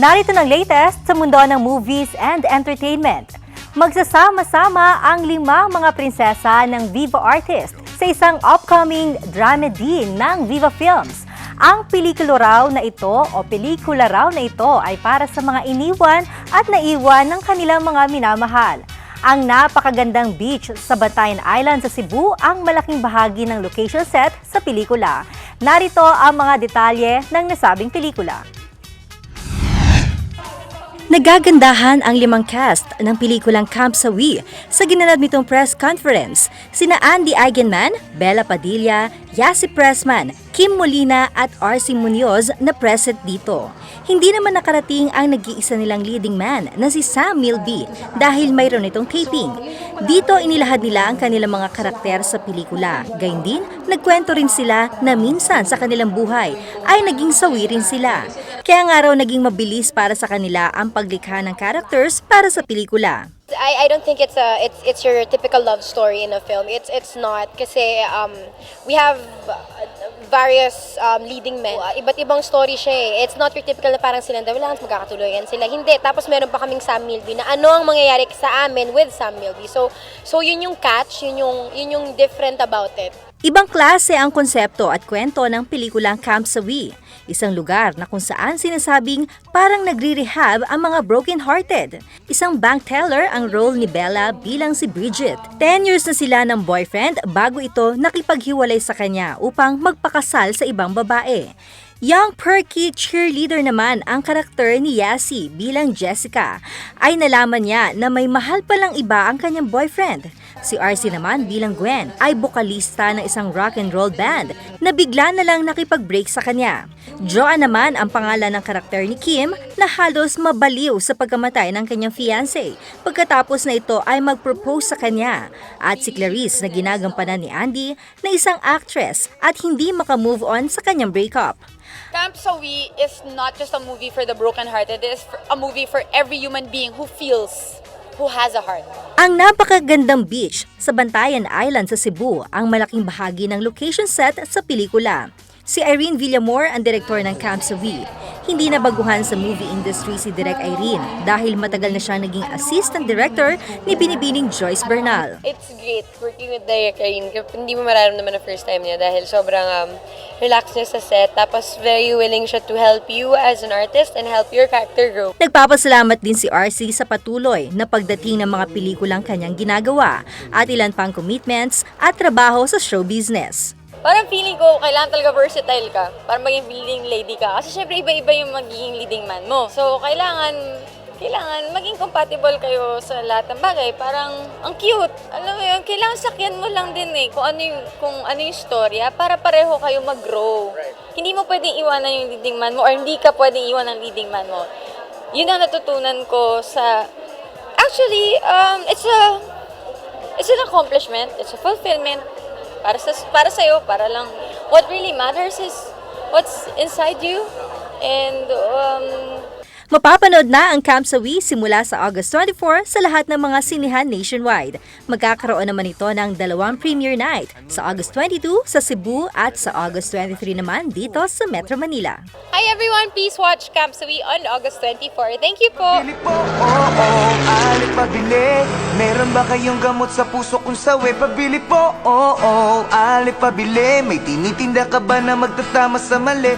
Narito ng latest sa mundo ng movies and entertainment. Magsasama-sama ang lima mga prinsesa ng Viva Artist sa isang upcoming dramedy ng Viva Films. Ang pelikula raw na ito o pelikula raw na ito ay para sa mga iniwan at naiwan ng kanilang mga minamahal. Ang napakagandang beach sa Batayan Island sa Cebu ang malaking bahagi ng location set sa pelikula. Narito ang mga detalye ng nasabing pelikula. Nagagandahan ang limang cast ng pelikulang Camp Sawi sa ginanap nitong press conference. Sina Andy Eigenman, Bella Padilla, Yasi Pressman, Kim Molina at RC Munoz na present dito. Hindi naman nakarating ang nag-iisa nilang leading man na si Sam Milby dahil mayroon itong taping. Dito inilahad nila ang kanilang mga karakter sa pelikula. Gayun din, nagkwento rin sila na minsan sa kanilang buhay ay naging sawi rin sila. Kaya nga raw naging mabilis para sa kanila ang paglikha ng characters para sa pelikula. I, I don't think it's a it's it's your typical love story in a film. It's it's not kasi um we have uh, various um, leading men. Iba't ibang story siya eh. It's not your typical na parang silang dalawa magkakatuloyan sila. Hindi. Tapos meron pa kaming Sam Milby na ano ang mangyayari sa amin with Sam Milby. So so yun yung catch, yun yung yun yung different about it. Ibang klase ang konsepto at kwento ng pelikulang Camp Sawi, isang lugar na kung saan sinasabing parang nagre-rehab ang mga broken-hearted. Isang bank teller ang role ni Bella bilang si Bridget. 10 years na sila ng boyfriend bago ito nakipaghiwalay sa kanya upang magpakasal sa ibang babae. Young perky cheerleader naman ang karakter ni Yasi bilang Jessica. Ay nalaman niya na may mahal palang iba ang kanyang boyfriend. Si RC naman bilang Gwen ay bokalista ng isang rock and roll band na bigla na lang nakipag-break sa kanya. Joanne naman ang pangalan ng karakter ni Kim na halos mabaliw sa pagkamatay ng kanyang fiancé pagkatapos na ito ay mag-propose sa kanya. At si Clarice na ginagampanan ni Andy na isang actress at hindi makamove on sa kanyang breakup. Camp Sawi is not just a movie for the broken-hearted. It is a movie for every human being who feels, who has a heart. Ang napakagandang beach sa Bantayan Island sa Cebu ang malaking bahagi ng location set sa pelikula. Si Irene Villamor ang direktor ng Camp Sawi. Hindi na baguhan sa movie industry si Direk Irene dahil matagal na siyang naging assistant director ni Binibining Joyce Bernal. It's great working with Direk Karin. Hindi mo mararamdaman na first time niya dahil sobrang um, relax niya sa set. Tapos very willing siya to help you as an artist and help your character grow. Nagpapasalamat din si RC sa patuloy na pagdating ng mga pelikulang kanyang ginagawa at ilan pang commitments at trabaho sa show business. Parang feeling ko, kailangan talaga versatile ka para maging leading lady ka. Kasi syempre, iba-iba yung magiging leading man mo. So, kailangan kailangan maging compatible kayo sa lahat ng bagay. Parang, ang cute. Alam mo yun, kailangan sakyan mo lang din eh kung ano yung, kung ano yung storya para pareho kayo mag-grow. Hindi mo pwedeng iwanan yung leading man mo or hindi ka pwedeng iwanan ng leading man mo. Yun ang natutunan ko sa... Actually, um, it's a it's an accomplishment, it's a fulfillment para sa para sa para lang what really matters is what's inside you and um, Mapapanood na ang Camp Sawi simula sa August 24 sa lahat ng mga sinihan nationwide. Magkakaroon naman ito ng dalawang premiere night sa August 22 sa Cebu at sa August 23 naman dito sa Metro Manila. Hi everyone, please watch Camp Sawi on August 24. Thank you po. Pili po, oo, oh, alit pabili Meron ba kayong gamot sa puso kung sawi? Pabili po, oo, oh, alit pabili May tinitinda ka ba na magtatama sa mali?